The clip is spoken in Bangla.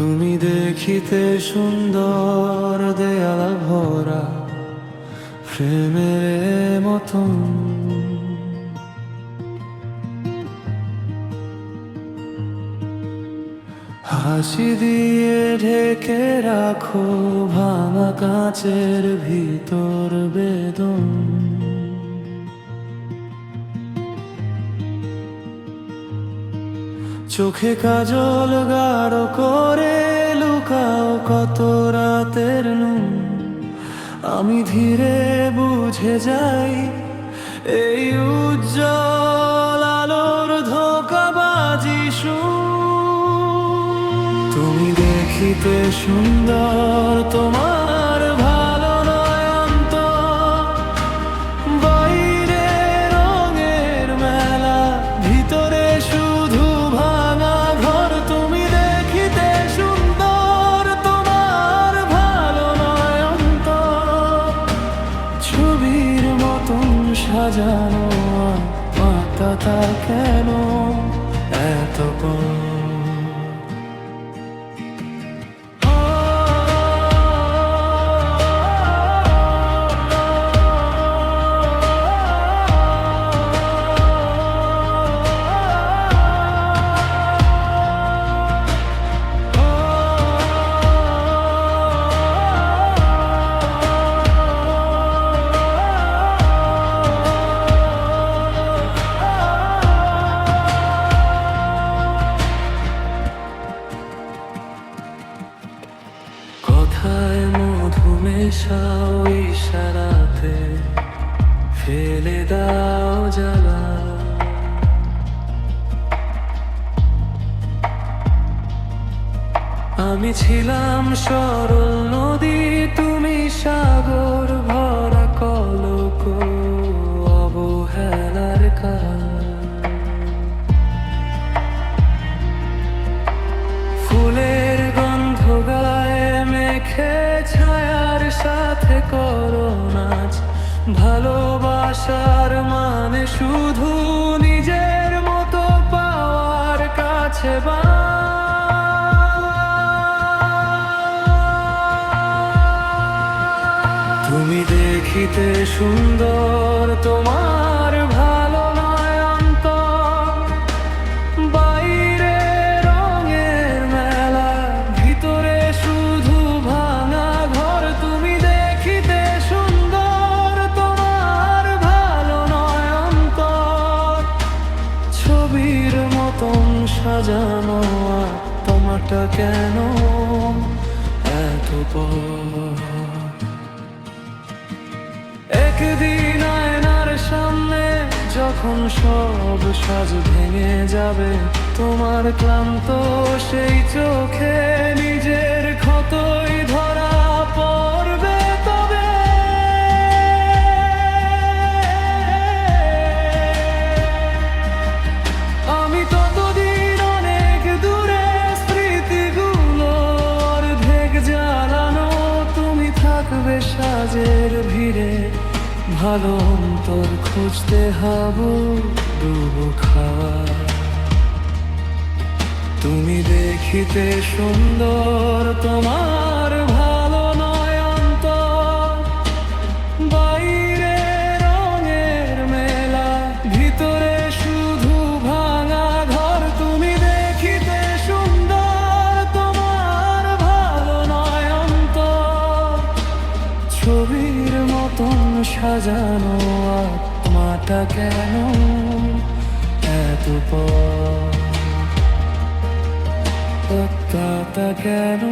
তুমি দেখিতে সুন্দর দেয়াল ভরা প্রেমের মতন। হাসি দিয়ে ঢেকে রাখো ভাঙা কাঁচের ভিতর বেদন। চোখে কাজল গাঢ় করে লুকাও কত রাতের নুন। আমি ধীরে বুঝে যাই, এই উজ্জ্বল আলোর ধোকাবাজি তুমি দেখিতে সুন্দর তোমার সাজানো মাতাটা কেন মেশাও ইশারাতে ফেলে দাও জ্বালা। আমি ছিলাম সরল নদী তুমি সাগর। সাথে করো নাচ। ভালোবাসার মানে শুধু নিজের মতো পাওয়ার কাছে বা। তুমি দেখিতে সুন্দর তোমার তোমারটা কেন এত একদিন আয়নার সামনে যখন সব সাজ ভেঙে যাবে, তোমার ক্লান্ত সেই চোখে নিজের সাজের ভিড়ে ভালো অন্তর খুঁজতে হাবু ডুবো তুমি দেখিতে সুন্দর তোমার সাজানো আত্মাটা কেন এত পথ কেন